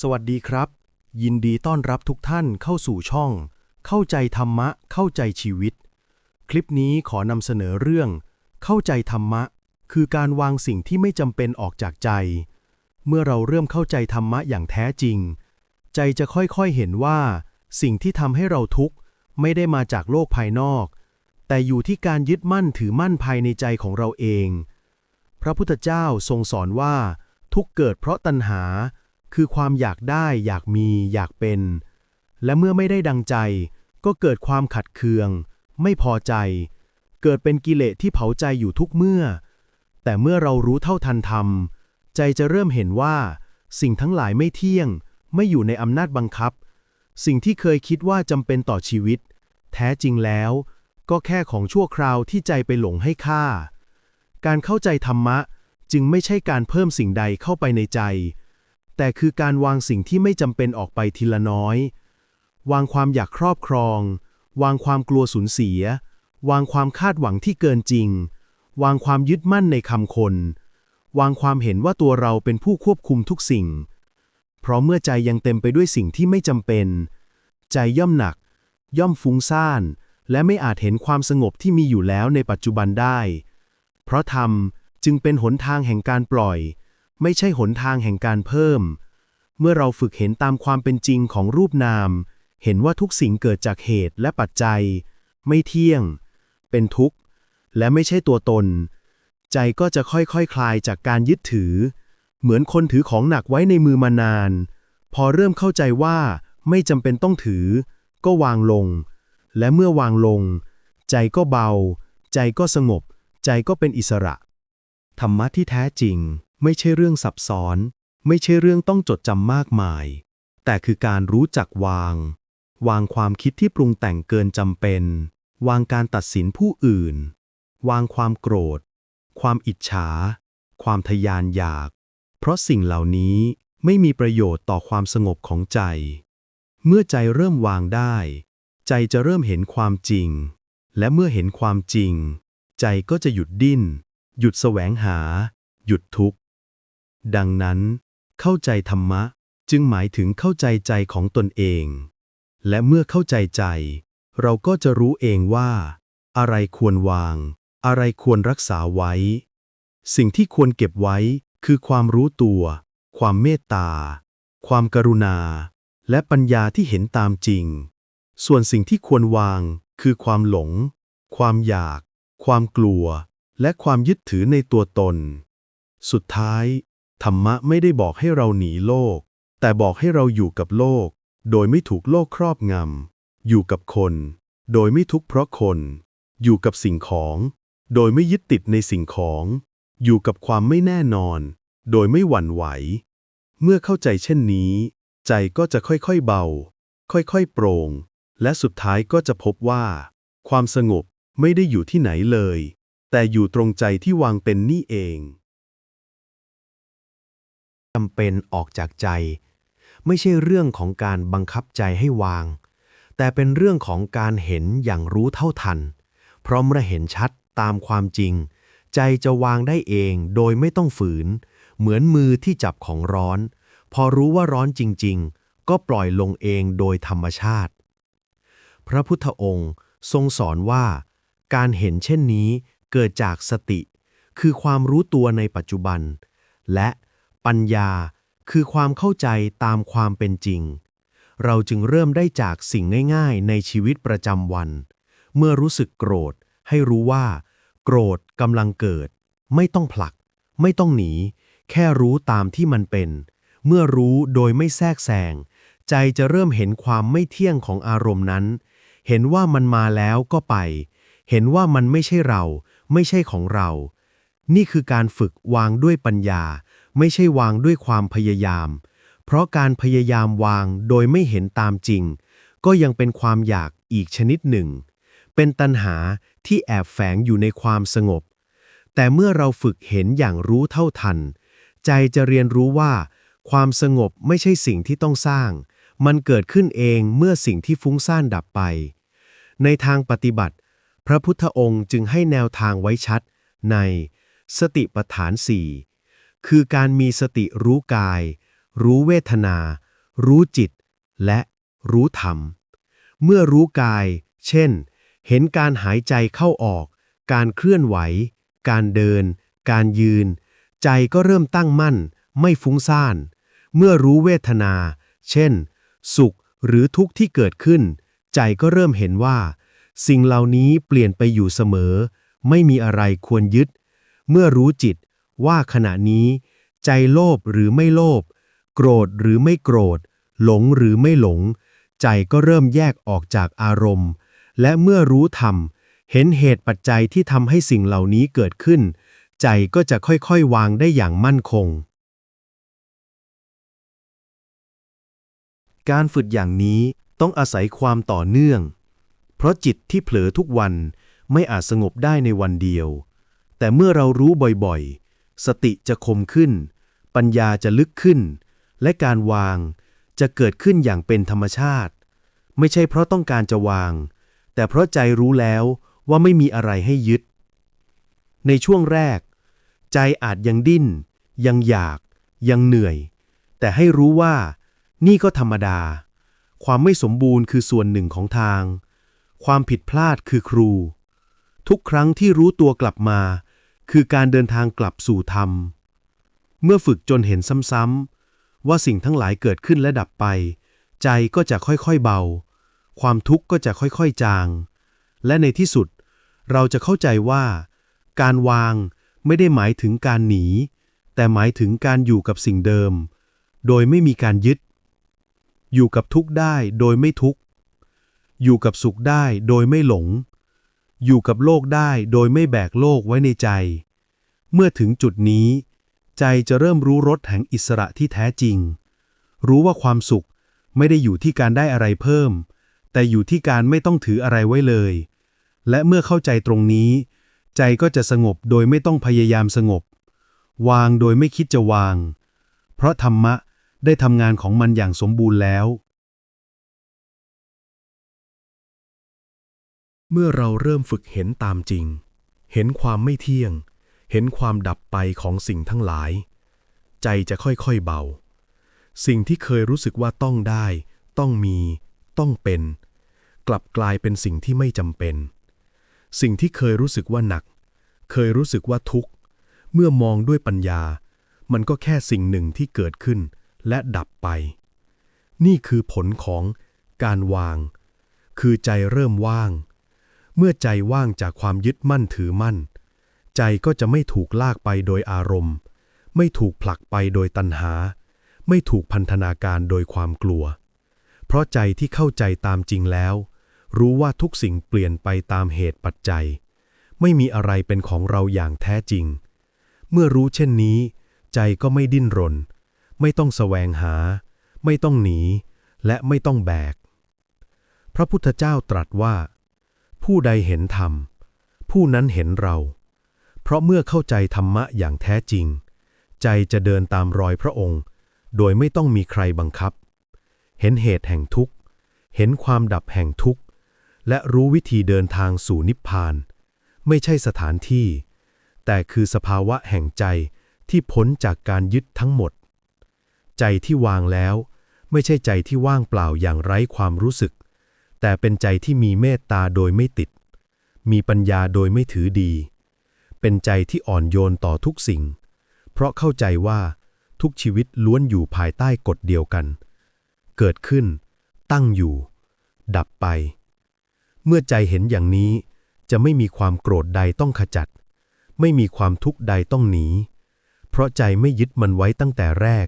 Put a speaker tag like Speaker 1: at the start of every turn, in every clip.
Speaker 1: สวัสดีครับ ยินดีต้อนรับทุกท่านเข้าสู่ช่อง เข้าใจธรรมะ เข้าใจชีวิต คลิปนี้ขอนำเสนอเรื่อง เข้าใจธรรมะ คือการวางสิ่งที่ไม่จำเป็นออกจากใจ เมื่อเราเริ่มเข้าใจธรรมะอย่างแท้จริง ใจจะค่อยๆเห็นว่า สิ่งที่ทำให้เราทุกข์ไม่ได้มาจากโลกภายนอก แต่อยู่ที่การยึดมั่นถือมั่นภายในใจของเราเอง พระพุทธเจ้าทรงสอนว่า ทุกเกิดเพราะตัณหา คือความอยากได้ อยากมี อยากเป็น และเมื่อไม่ได้ดังใจ ก็เกิดความขัดเคือง ไม่พอใจ เกิดเป็นกิเลสที่เผาใจอยู่ทุกเมื่อ แต่เมื่อเรารู้เท่าทันธรรม ใจจะเริ่มเห็นว่า สิ่งทั้งหลายไม่เที่ยง ไม่อยู่ในอำนาจบังคับ สิ่งที่เคยคิดว่าจำเป็นต่อชีวิต แท้จริงแล้ว ก็แค่ของชั่วคราวที่ใจไปหลงให้ค่า การเข้าใจธรรมะจึงไม่ใช่การเพิ่มสิ่งใดเข้าไปในใจ แต่คือการวางสิ่งที่ไม่จำเป็นออกไปทีละน้อย วางความอยากครอบครอง วางความกลัวสูญเสีย วางความคาดหวังที่เกินจริง วางความยึดมั่นในคำคน วางความเห็นว่าตัวเราเป็นผู้ควบคุมทุกสิ่ง เพราะเมื่อใจยังเต็มไปด้วยสิ่งที่ไม่จำเป็น ใจย่อมหนัก ย่อมฟุ้งซ่าน และไม่อาจเห็นความสงบที่มีอยู่แล้วในปัจจุบันได้ เพราะธรรมจึงเป็นหนทางแห่งการปล่อย ไม่ใช่หนทางแห่งการเพิ่ม เมื่อเราฝึกเห็นตามความเป็นจริงของรูปนาม เห็นว่าทุกสิ่งเกิดจากเหตุและปัจจัย ไม่เที่ยง เป็นทุกข์ และไม่ใช่ตัวตน ใจก็จะค่อยๆคคลายจากการยึดถือ เหมือนคนถือของหนักไว้ในมือมานาน พอเริ่มเข้าใจว่าไม่จำเป็นต้องถือ ก็วางลง และเมื่อวางลง ใจก็เบา ใจก็สงบ ใจก็เป็นอิสระ ธรรมะที่แท้จริง ไม่ใช่เรื่องซับซ้อน ไม่ใช่เรื่องต้องจดจำมากมาย แต่คือการรู้จักวาง วางความคิดที่ปรุงแต่งเกินจำเป็น วางการตัดสินผู้อื่น วางความโกรธ ความอิจฉา ความทยานอยาก เพราะสิ่งเหล่านี้ไม่มีประโยชน์ต่อความสงบของใจ เมื่อใจเริ่มวางได้ ใจจะเริ่มเห็นความจริง และเมื่อเห็นความจริง ใจก็จะหยุดดิ้น หยุดแสวงหา หยุดทุกข์ ดังนั้น เข้าใจธรรมะจึงหมายถึงเข้าใจใจของตนเอง และเมื่อเข้าใจใจ เราก็จะรู้เองว่า อะไรควรวาง อะไรควรรักษาไว้ สิ่งที่ควรเก็บไว้คือความรู้ตัว ความเมตตา ความกรุณา และปัญญาที่เห็นตามจริง ส่วนสิ่งที่ควรวางคือความหลง ความอยาก ความกลัว และความยึดถือในตัวตน สุดท้าย ธรรมะไม่ได้บอกให้เราหนีโลก แต่บอกให้เราอยู่กับโลก โดยไม่ถูกโลกครอบงำ อยู่กับคน โดยไม่ทุกข์เพราะคน อยู่กับสิ่งของ โดยไม่ยึดติดในสิ่งของ อยู่กับความไม่แน่นอน โดยไม่หวั่นไหว เมื่อเข้าใจเช่นนี้ ใจก็จะค่อยๆเบา ค่อยๆโปร่ง และสุดท้ายก็จะพบว่า ความสงบไม่ได้อยู่ที่ไหนเลย แต่อยู่ตรงใจที่วางเป็นนี่เอง
Speaker 2: จำเป็นออกจากใจ ไม่ใช่เรื่องของการบังคับใจให้วาง แต่เป็นเรื่องของการเห็นอย่างรู้เท่าทัน เพราะเมื่อเห็นชัดตามความจริง ใจจะวางได้เองโดยไม่ต้องฝืน เหมือนมือที่จับของร้อน พอรู้ว่าร้อนจริง ๆ ก็ปล่อยลงเองโดยธรรมชาติ พระพุทธองค์ทรงสอนว่า การเห็นเช่นนี้เกิดจากสติ คือความรู้ตัวในปัจจุบัน และ ปัญญา คือความเข้าใจตามความเป็นจริง เราจึงเริ่มได้จากสิ่งง่ายๆ ในชีวิตประจำวัน เมื่อรู้สึกโกรธ ให้รู้ว่า โกรธกำลังเกิด ไม่ต้องผลัก ไม่ต้องหนี แค่รู้ตามที่มันเป็น เมื่อรู้โดยไม่แทรกแซงใจจะเริ่มเห็นความไม่เที่ยงของอารมณ์นั้น เห็นว่ามันมาแล้วก็ไป เห็นว่ามันไม่ใช่เรา ไม่ใช่ของเรา นี่คือการฝึกวางด้วยปัญญา ไม่ใช่วางด้วยความพยายาม เพราะการพยายามวางโดยไม่เห็นตามจริง ก็ยังเป็นความอยากอีกชนิดหนึ่ง เป็นตัณหาที่แอบแฝงอยู่ในความสงบ แต่เมื่อเราฝึกเห็นอย่างรู้เท่าทัน ใจจะเรียนรู้ว่า ความสงบไม่ใช่สิ่งที่ต้องสร้าง มันเกิดขึ้นเองเมื่อสิ่งที่ฟุ้งซ่านดับไป ในทางปฏิบัติ พระพุทธองค์จึงให้แนวทางไว้ชัดในสติปัฏฐานสี่ คือการมีสติรู้กาย รู้เวทนา รู้จิต และรู้ธรรม เมื่อรู้กาย เช่น เห็นการหายใจเข้าออก การเคลื่อนไหว การเดิน การยืน ใจก็เริ่มตั้งมั่น ไม่ฟุ้งซ่าน เมื่อรู้เวทนา เช่น สุขหรือทุกข์ที่เกิดขึ้น ใจก็เริ่มเห็นว่า สิ่งเหล่านี้เปลี่ยนไปอยู่เสมอ ไม่มีอะไรควรยึด เมื่อรู้จิต ว่าขณะนี้ ใจโลภหรือไม่โลภโกรธหรือไม่โกรธ หลงหรือไม่หลง ใจก็เริ่มแยกออกจากอารมณ์ และเมื่อรู้ธรรม เห็นเหตุปัจจัยที่ทำให้สิ่งเหล่านี้เกิดขึ้น ใจก็จะค่อยๆ วางได้อย่างมั่นคง
Speaker 1: การฝึกอย่างนี้ต้องอาศัยความต่อเนื่อง เพราะจิตที่เผลอทุกวันไม่อาจสงบได้ในวันเดียว แต่เมื่อเรารู้บ่อยๆ สติจะคมขึ้น ปัญญาจะลึกขึ้น และการวางจะเกิดขึ้นอย่างเป็นธรรมชาติ ไม่ใช่เพราะต้องการจะวาง แต่เพราะใจรู้แล้วว่าไม่มีอะไรให้ยึด ในช่วงแรก ใจอาจยังดิ้น ยังอยาก ยังเหนื่อย แต่ให้รู้ว่านี่ก็ธรรมดา ความไม่สมบูรณ์คือส่วนหนึ่งของทาง ความผิดพลาดคือครู ทุกครั้งที่รู้ตัวกลับมา คือการเดินทางกลับสู่ธรรม เมื่อฝึกจนเห็นซ้ำๆ ว่าสิ่งทั้งหลายเกิดขึ้นและดับไป ใจก็จะค่อยๆเบา ความทุกข์ก็จะค่อยๆจาง และในที่สุด เราจะเข้าใจว่า การวางไม่ได้หมายถึงการหนี แต่หมายถึงการอยู่กับสิ่งเดิม โดยไม่มีการยึด อยู่กับทุกข์ได้โดยไม่ทุกข์ อยู่กับสุขได้โดยไม่หลง อยู่กับโลกได้โดยไม่แบกโลกไว้ในใจ เมื่อถึงจุดนี้ ใจจะเริ่มรู้รสแห่งอิสระที่แท้จริง รู้ว่าความสุขไม่ได้อยู่ที่การได้อะไรเพิ่ม แต่อยู่ที่การไม่ต้องถืออะไรไว้เลย และเมื่อเข้าใจตรงนี้ ใจก็จะสงบโดยไม่ต้องพยายามสงบ วางโดยไม่คิดจะวาง เพราะธรรมะได้ทำงานของมันอย่างสมบูรณ์แล้ว เมื่อเราเริ่มฝึกเห็นตามจริง เห็นความไม่เที่ยง เห็นความดับไปของสิ่งทั้งหลาย ใจจะค่อยๆเบา สิ่งที่เคยรู้สึกว่าต้องได้ ต้องมี ต้องเป็น กลับกลายเป็นสิ่งที่ไม่จำเป็น สิ่งที่เคยรู้สึกว่าหนัก เคยรู้สึกว่าทุกข์ เมื่อมองด้วยปัญญา มันก็แค่สิ่งหนึ่งที่เกิดขึ้นและดับไป นี่คือผลของการวาง คือใจเริ่มว่าง เมื่อใจว่างจากความยึดมั่นถือมั่น ใจก็จะไม่ถูกลากไปโดยอารมณ์ ไม่ถูกผลักไปโดยตัณหา ไม่ถูกพันธนาการโดยความกลัว เพราะใจที่เข้าใจตามจริงแล้ว รู้ว่าทุกสิ่งเปลี่ยนไปตามเหตุปัจจัย ไม่มีอะไรเป็นของเราอย่างแท้จริง เมื่อรู้เช่นนี้ ใจก็ไม่ดิ้นรน ไม่ต้องแสวงหา ไม่ต้องหนี และไม่ต้องแบก พระพุทธเจ้าตรัสว่า ผู้ใดเห็นธรรม ผู้นั้นเห็นเรา เพราะเมื่อเข้าใจธรรมะอย่างแท้จริง ใจจะเดินตามรอยพระองค์ โดยไม่ต้องมีใครบังคับ เห็นเหตุแห่งทุกข์ เห็นความดับแห่งทุกข์ และรู้วิธีเดินทางสู่นิพพาน ไม่ใช่สถานที่ แต่คือสภาวะแห่งใจที่พ้นจากการยึดทั้งหมด ใจที่วางแล้ว ไม่ใช่ใจที่ว่างเปล่าอย่างไร้ความรู้สึก แต่เป็นใจที่มีเมตตาโดยไม่ติด มีปัญญาโดยไม่ถือดี เป็นใจที่อ่อนโยนต่อทุกสิ่ง เพราะเข้าใจว่าทุกชีวิตล้วนอยู่ภายใต้กฎเดียวกัน เกิดขึ้น ตั้งอยู่ ดับไป เมื่อใจเห็นอย่างนี้ จะไม่มีความโกรธใดต้องขจัด ไม่มีความทุกข์ใดต้องหนี เพราะใจไม่ยึดมันไว้ตั้งแต่แรก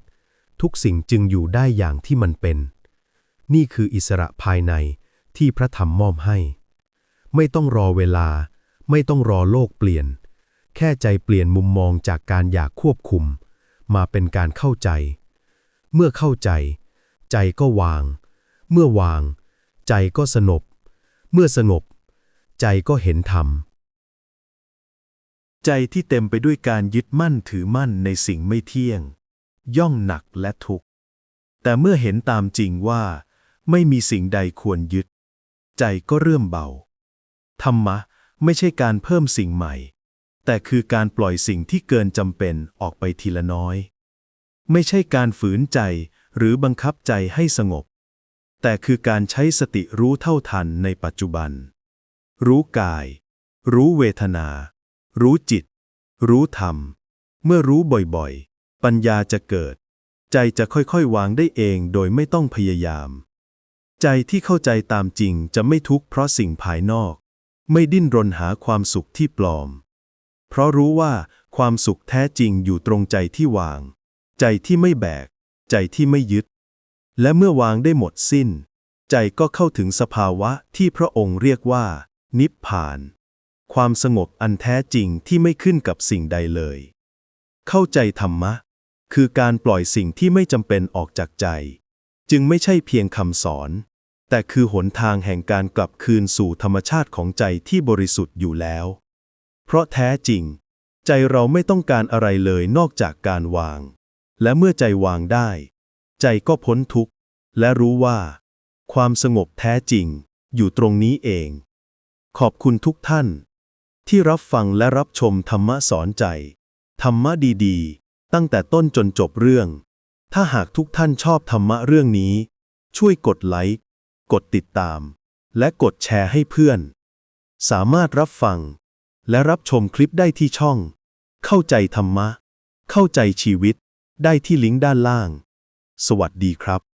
Speaker 1: ทุกสิ่งจึงอยู่ได้อย่างที่มันเป็น นี่คืออิสระภายใน ที่พระธรรมมอบให้ ไม่ต้องรอเวลา ไม่ต้องรอโลกเปลี่ยน แค่ใจเปลี่ยนมุมมองจากการอยากควบคุม มาเป็นการเข้าใจ เมื่อเข้าใจ ใจก็วาง เมื่อวาง ใจก็สงบเมื่อสงบ ใจก็เห็นธรรมใจที่เต็มไปด้วยการยึดมั่นถือมั่นในสิ่งไม่เที่ยง ย่องหนักและทุกข์ แต่เมื่อเห็นตามจริงว่า ไม่มีสิ่งใดควรยึด ใจก็เริ่มเบา ธรรมะไม่ใช่การเพิ่มสิ่งใหม่ แต่คือการปล่อยสิ่งที่เกินจำเป็นออกไปทีละน้อย ไม่ใช่การฝืนใจหรือบังคับใจให้สงบ แต่คือการใช้สติรู้เท่าทันในปัจจุบัน รู้กาย รู้เวทนา รู้จิต รู้ธรรม เมื่อรู้บ่อยๆ ปัญญาจะเกิด ใจจะค่อยๆ วางได้เองโดยไม่ต้องพยายาม ใจที่เข้าใจตามจริงจะไม่ทุกข์เพราะสิ่งภายนอก ไม่ดิ้นรนหาความสุขที่ปลอม เพราะรู้ว่าความสุขแท้จริงอยู่ตรงใจที่วาง ใจที่ไม่แบก ใจที่ไม่ยึด และเมื่อวางได้หมดสิ้น ใจก็เข้าถึงสภาวะที่พระองค์เรียกว่า นิพพาน ความสงบอันแท้จริงที่ไม่ขึ้นกับสิ่งใดเลย เข้าใจธรรมะ คือการปล่อยสิ่งที่ไม่จำเป็นออกจากใจ จึงไม่ใช่เพียงคำสอน แต่คือหนทางแห่งการกลับคืนสู่ธรรมชาติของใจที่บริสุทธิ์อยู่แล้ว เพราะแท้จริง ใจเราไม่ต้องการอะไรเลยนอกจากการวาง และเมื่อใจวางได้ ใจก็พ้นทุกข์ และรู้ว่า ความสงบแท้จริง อยู่ตรงนี้เอง ขอบคุณทุกท่าน ที่รับฟังและรับชมธรรมะสอนใจ ธรรมะดีๆ ตั้งแต่ต้นจนจบเรื่อง ถ้าหากทุกท่านชอบธรรมะเรื่องนี้ ช่วยกดไลค์ กดติดตาม และกดแชร์ให้เพื่อน สามารถรับฟัง และรับชมคลิปได้ที่ช่อง เข้าใจธรรมะ เข้าใจชีวิต ได้ที่ลิงก์ด้านล่าง สวัสดีครับ